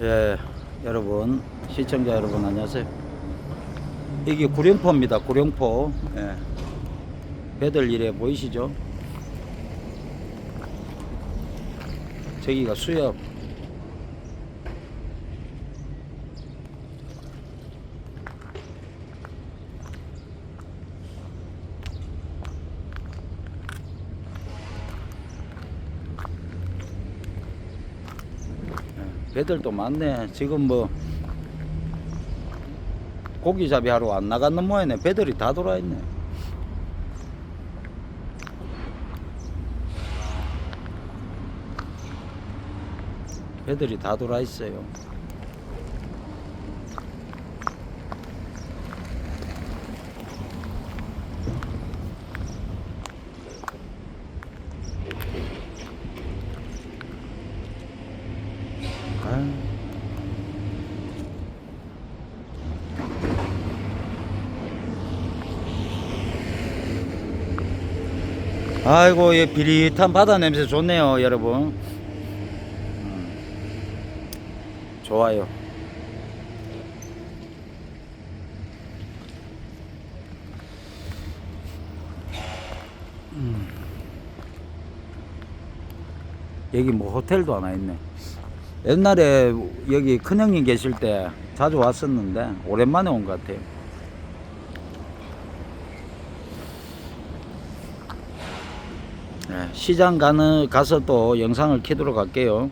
예, 여러분, 시청자 여러분 안녕하세요. 이게 구룡포입니다. 구룡포. 예. 배들 이래 보이시죠? 저기가 수협. 예, 배들도 많네. 지금 뭐 고기잡이 하러 안 나갔는 모양이네. 배들이 다 돌아있네. 배들이 다 돌아 있어요. 아이고, 이 비릿한 바다 냄새 좋네요, 여러분. 음, 좋아요. 음. 여기 뭐 호텔도 하나 있네. 옛날에 여기 큰형님 계실 때 자주 왔었는데 오랜만에 온 것 같아요. 시장 가는 가서 또 영상을 키도록 할게요.